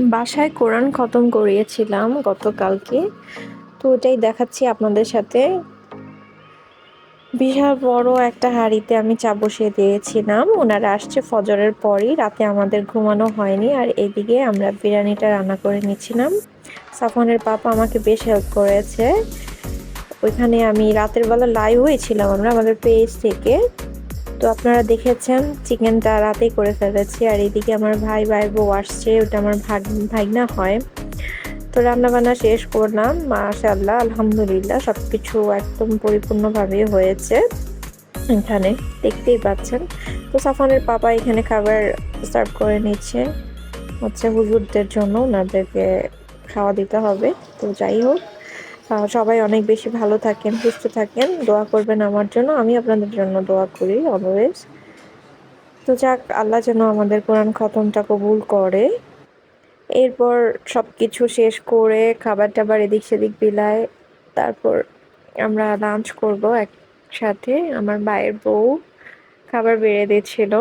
বাসায় কোরআন খতম করিয়েছিলাম গতকালকে। তো ওটাই দেখাচ্ছি আপনাদের সাথে। বিশাল বড় একটা হাঁড়িতে আমি চা বসিয়ে দিয়েছিলাম। ওনারা আসছে ফজরের পরই, রাতে আমাদের ঘুমানো হয়নি। আর এদিকে আমরা বিরিয়ানিটা রান্না করে নিচ্ছিলাম। সাফনের পাপা আমাকে বেশ হেল্প করেছে। ওইখানে আমি রাতের বেলা লাইভ হয়েছিলাম আমরা, আমাদের পেজ থেকে। তো আপনারা দেখেছেন, চিকেনটা রাতেই করে ফেলেছি। আর এদিকে আমার ভাই ভাই, বউ আসছে, ওটা আমার ভাগ, ভাগনা হয়। তো রান্না বান্না শেষ করলাম মাশাল্লাহ আলহামদুলিল্লাহ সব কিছু একদম পরিপূর্ণভাবে হয়েছে এখানে, দেখতেই পাচ্ছেন। তো সাফানের পাপা এখানে খাবার সার্ভ করে নিচ্ছে, হচ্ছে হুজুরদের জন্য, ওনাদেরকে খাওয়া দিতে হবে। তো যাই হোক সবাই অনেক বেশি ভালো থাকেন, সুস্থ থাকেন। দোয়া করবেন আমার জন্য। আমি আপনাদের জন্য দোয়া করি অলওয়েজ তো যাক, আল্লাহ যেন আমাদের কোরআন খতমটা কবুল করে। এরপর সব কিছু শেষ করে খাবার টাবার এদিক সেদিক বিলায়। তারপর আমরা লাঞ্চ করব একসাথে। আমার ভাইয়ের বউ খাবার বেড়ে দিয়েছিল।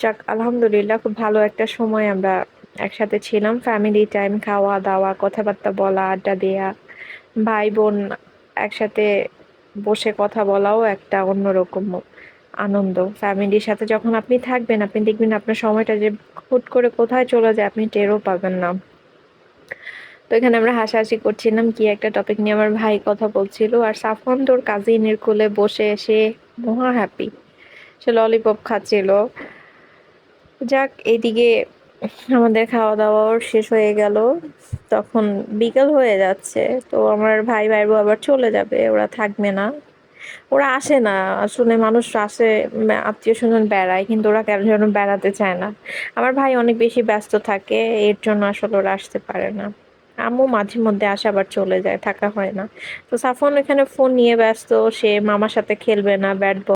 যাক, আলহামদুলিল্লাহ, খুব ভালো একটা সময় আমরা একসাথে ছিলাম। ফ্যামিলি টাইম খাওয়া দাওয়া কথাবার্তা বলা, আড্ডা দেওয়া ভাই বোন একসাথে বসে কথা বলাও একটা অন্যরকম আনন্দ। ফ্যামিলির সাথে যখন আপনি থাকবেন, আপনি দেখবেন আপনার সময়টা যে হুট করে কোথায় চলে যায়, আপনি টেরও পাবেন না। তো এখানে আমরা হাসাহাসি করছিলাম কি একটা টপিক নিয়ে আমার ভাই কথা বলছিল আর সাফন তোর কাজিনের কোলে বসে এসে মহা হ্যাপি সে ললিপপ খাচ্ছিল। যাক এইদিকে আমাদের খাওয়া দাওয়াও শেষ হয়ে গেল। তখন বিকেল হয়ে যাচ্ছে, তো আমার ভাই ভাই আবার চলে যাবে, ওরা থাকবে না। ওরা আসে না, আসলে মানুষ আসে আত্মীয় স্বজন বেড়ায়, কিন্তু ওরা কেন যেন বেড়াতে চায় না। আমার ভাই অনেক বেশি ব্যস্ত থাকে, এর জন্য আসলে ওরা আসতে পারে না। আম্মু মাঝে মধ্যে আসে, আবার চলে যায়, থাকা হয় না। তো সাফন এখানে ফোন নিয়ে ব্যস্ত, সে মামার সাথে খেলবে না, ব্যাট বল